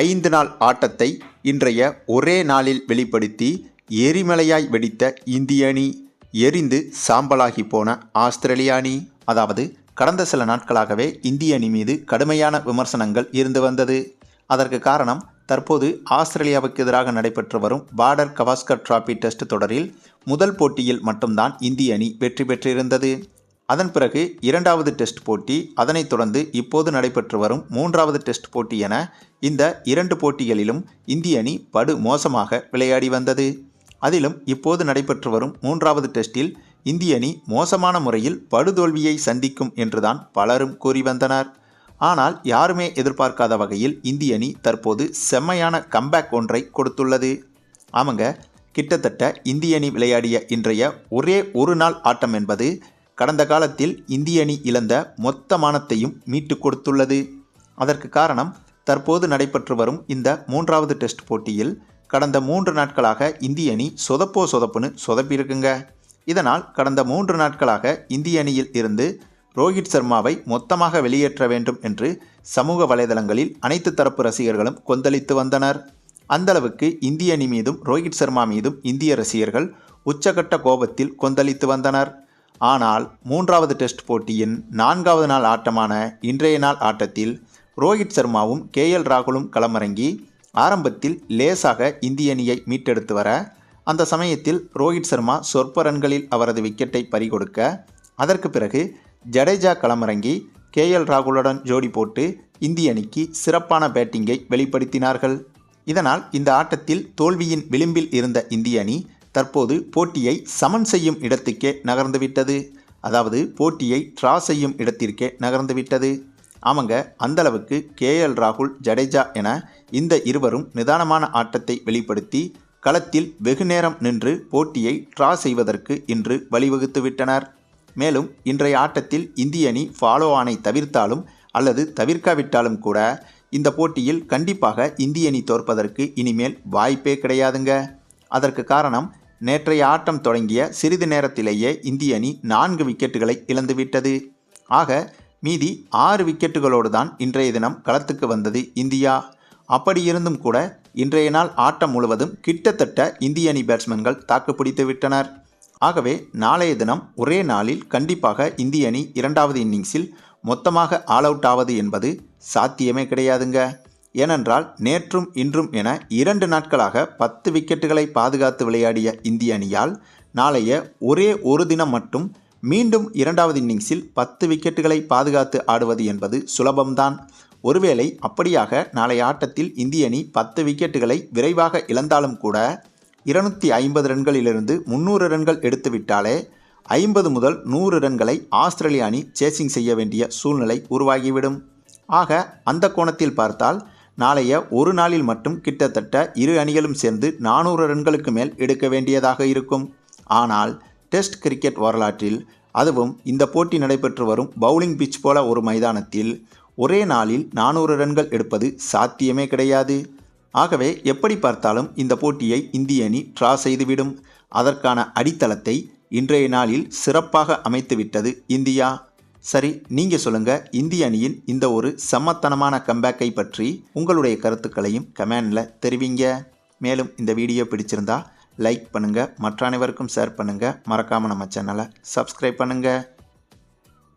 ஐந்து நாள் ஆட்டத்தை இன்றைய ஒரே நாளில் வெளிப்படுத்தி எரிமலையாய் வெடித்த இந்திய அணி எரிந்து சாம்பலாகி போன ஆஸ்திரேலிய அணி. அதாவது கடந்த சில நாட்களாகவே இந்திய அணி மீது கடுமையான விமர்சனங்கள் இருந்து வந்தது. அதற்கு காரணம் தற்போது ஆஸ்திரேலியாவுக்கு எதிராக நடைபெற்று வரும் பார்டர் கவாஸ்கர் டிராபி டெஸ்ட் தொடரில் முதல் போட்டியில் மட்டும்தான் இந்திய அணி வெற்றி பெற்றிருந்தது. அதன் பிறகு இரண்டாவது டெஸ்ட் போட்டி அதனைத் தொடர்ந்து இப்போது நடைபெற்று வரும் மூன்றாவது டெஸ்ட் போட்டி என இந்த இரண்டு போட்டிகளிலும் இந்திய அணி படு மோசமாக விளையாடி வந்தது. அதிலும் இப்போது நடைபெற்று வரும் மூன்றாவது டெஸ்டில் இந்திய அணி மோசமான முறையில் படுதோல்வியை சந்திக்கும் என்றுதான் பலரும் கூறி வந்தனர். ஆனால் யாருமே எதிர்பார்க்காத வகையில் இந்திய அணி தற்போது செம்மையான கம்பேக் ஒன்றை கொடுத்துள்ளது. ஆமாங்க கிட்டத்தட்ட இந்திய அணி விளையாடிய இன்றைய ஒரே ஒரு நாள் ஆட்டம் என்பது கடந்த காலத்தில் இந்திய அணி இழந்த மொத்த மானத்தையும் மீட்டு கொடுத்துள்ளது. அதற்கு காரணம் தற்போது நடைபெற்று வரும் இந்த மூன்றாவது டெஸ்ட் போட்டியில் கடந்த மூன்று நாட்களாக இந்திய அணி சொதப்போ சொதப்புன்னு சொதப்பியிருக்குங்க. இதனால் கடந்த மூன்று நாட்களாக இந்திய அணியில் இருந்து ரோஹித் சர்மாவை மொத்தமாக வெளியேற்ற வேண்டும் என்று சமூக வலைதளங்களில் அனைத்து தரப்பு ரசிகர்களும் கொந்தளித்து வந்தனர். அந்தளவுக்கு இந்திய அணி மீதும் ரோஹித் சர்மா மீதும் இந்திய ரசிகர்கள் உச்சகட்ட கோபத்தில் கொந்தளித்து வந்தனர். ஆனால் மூன்றாவது டெஸ்ட் போட்டியின் நான்காவது நாள் ஆட்டமான இன்றைய நாள் ஆட்டத்தில் ரோஹித் சர்மாவும் கே எல் ராகுலும் களமிறங்கி ஆரம்பத்தில் லேசாக இந்திய அணியை மீட்டெடுத்து வர அந்த சமயத்தில் ரோஹித் சர்மா சொற்ப ரன்களில் அவரது விக்கெட்டை பறிகொடுக்க அதற்கு பிறகு ஜடேஜா களமிறங்கி கே எல் ராகுலுடன் ஜோடி போட்டு இந்திய அணிக்கு சிறப்பான பேட்டிங்கை வெளிப்படுத்தினார்கள். இதனால் இந்த ஆட்டத்தில் தோல்வியின் விளிம்பில் இருந்த இந்திய அணி தற்போது போட்டியை சமன் செய்யும் இடத்துக்கே நகர்ந்துவிட்டது. அதாவது போட்டியை ட்ரா செய்யும் இடத்திற்கே நகர்ந்துவிட்டது. ஆமாங்க அந்தளவுக்கு கே எல் ராகுல் ஜடேஜா என இந்த இருவரும் நிதானமான ஆட்டத்தை வெளிப்படுத்தி களத்தில் வெகுநேரம் நின்று போட்டியை ட்ரா செய்வதற்கு இன்று வழிவகுத்துவிட்டனர். மேலும் இன்றைய ஆட்டத்தில் இந்திய அணி ஃபாலோ ஆனை தவிர்த்தாலும் அல்லது தவிர்க்காவிட்டாலும் கூட இந்த போட்டியில் கண்டிப்பாக இந்திய அணி தோற்பதற்கு இனிமேல் வாய்ப்பே கிடையாதுங்க. அதற்கு காரணம் நேற்றைய ஆட்டம் தொடங்கிய சிறிது நேரத்திலேயே இந்திய அணி நான்கு விக்கெட்டுகளை இழந்துவிட்டது. ஆக மீதி ஆறு விக்கெட்டுகளோடு தான் இன்றைய தினம் களத்துக்கு வந்தது இந்தியா. அப்படியிருந்தும் கூட இன்றைய நாள் ஆட்டம் முழுவதும் கிட்டத்தட்ட இந்திய அணி பேட்ஸ்மேன்கள் தாக்குப்பிடித்து விட்டனர். ஆகவே நாளைய தினம் ஒரே நாளில் கண்டிப்பாக இந்திய அணி இரண்டாவது இன்னிங்ஸில் மொத்தமாக ஆல் அவுட் ஆவது என்பது சாத்தியமே கிடையாதுங்க. ஏனென்றால் நேற்றும் இன்றும் என இரண்டு நாட்களாக பத்து விக்கெட்டுகளை பாதுகாத்து விளையாடிய இந்திய அணியால் நாளைய ஒரே ஒரு தினம் மட்டும் மீண்டும் இரண்டாவது இன்னிங்ஸில் பத்து விக்கெட்டுகளை பாதுகாத்து ஆடுவது என்பது சுலபம்தான். ஒருவேளை அப்படியாக நாளைய ஆட்டத்தில் இந்திய அணி பத்து விக்கெட்டுகளை விரைவாக இழந்தாலும் கூட இருநூற்றி ஐம்பது ரன்களிலிருந்து முன்னூறு ரன்கள் எடுத்துவிட்டாலே ஐம்பது முதல் நூறு ரன்களை ஆஸ்திரேலிய அணி சேசிங் செய்ய வேண்டிய சூழ்நிலை உருவாகிவிடும். ஆக அந்த கோணத்தில் பார்த்தால் நாளைய ஒரு நாளில் மட்டும் கிட்டத்தட்ட இரு அணிகளும் சேர்ந்து நானூறு ரன்களுக்கு மேல் எடுக்க வேண்டியதாக இருக்கும். ஆனால் டெஸ்ட் கிரிக்கெட் வரலாற்றில் அதுவும் இந்த போட்டி நடைபெற்று வரும் பவுலிங் பிச் போல ஒரு மைதானத்தில் ஒரே நாளில் நானூறு ரன்கள் எடுப்பது சாத்தியமே கிடையாது. ஆகவே எப்படி பார்த்தாலும் இந்த போட்டியை இந்திய அணி ட்ரா செய்துவிடும். அதற்கான அடித்தளத்தை இன்றைய நாளில் சிறப்பாக அமைத்துவிட்டது இந்தியா. சரி நீங்கள் சொல்லுங்கள் இந்திய அணியின் இந்த ஒரு சம்மத்தனமான கம்பேக்கை பற்றி உங்களுடைய கருத்துக்களையும் கமெண்டில் தெரிவிங்க. மேலும் இந்த வீடியோ பிடிச்சிருந்தா லைக் பண்ணுங்கள் மற்ற அனைவருக்கும் ஷேர் பண்ணுங்கள் மறக்காமல் நம்ம சேனலை சப்ஸ்கிரைப் பண்ணுங்கள்